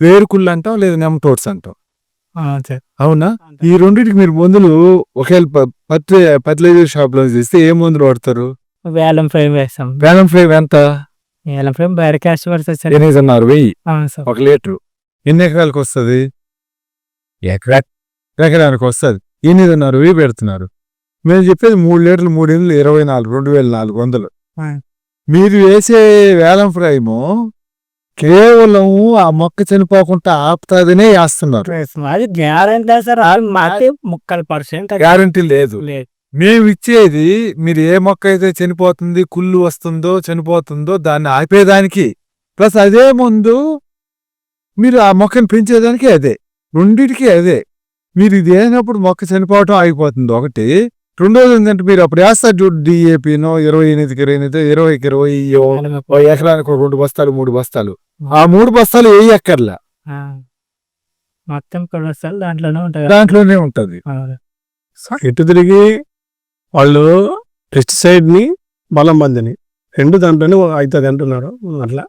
వేరుకుళ్ళు అంటాం లేదా నెమటోడ్స్ అంటాం ఆ, సార్ అవునా? ఈ రెండింటికి మీరు మందులు ఒకవేళ ప- పత్రి ఫర్టిలైజర్ షాప్లో చేస్తే ఏ మందులు వాడతారు? వేలం ఫ్రేమ్ వేస్తాం. వేలం ఫ్లేమ్ ఎంత? వేలం ఫ్రేమ్ బయట క్యాష్ పడుతుంది సార్ ఎనిమిది అన్నారు వెయ్యి. ఒక లీటర్. ఎన్ని ఎకరాలకు వస్తుంది? ఎకరా. ఎకరానికి వస్తుంది. ఎనిమిదిన్నర వెయ్యి పెడుతున్నారు. మేము చెప్పేది మూడు లీటర్లు మూడు ఎనిమిది ఇరవై నాలుగు రెండు వేల నాలుగు వందలు. మీరు వేసే వేలం ఫ్రైము కేవలం ఆ మొక్క చనిపోకుండా ఆపుతాదనే వేస్తున్నారు వేస్తాం. అది గ్యారంటీ సార్. మాకే ముక్కలు పర్సెంట్ గ్యారంటీ లేదు. మేము ఇచ్చేది మీరు ఏ మొక్క అయితే చనిపోతుంది కుళ్ళు వస్తుందో చనిపోతుందో దాన్ని ఆపేదానికి. ప్లస్ అదే ముందు మీరు ఆ మొక్కను పెంచేదానికి అదే. రెండిటికి అదే. మీరు ఇది అయినప్పుడు మొక్క చనిపోవటం ఆగిపోతుంది. ఒకటి. రెండోది ఏంటంటే మీరు అప్పుడు వేస్తారు చూడు డిఏపినో ఇరవై ఎనిమిదికి ఇరవై ఎనిమిది ఇరవైకి ఇరవై ఎకరానికి ఒక రెండు బస్తాలు మూడు బస్తాలు. ఆ మూడు బస్తాలు ఆ. మొత్తం కొలెస్ట్రాల్ దాంట్లోనే ఉంటుంది దాంట్లోనే ఉంటది. ఎటు తిరిగి వాళ్ళు పెస్టిసైడ్ని బలం మందిని రెండు దాంట్లోనే అవుతుంది అంటున్నారు అట్లా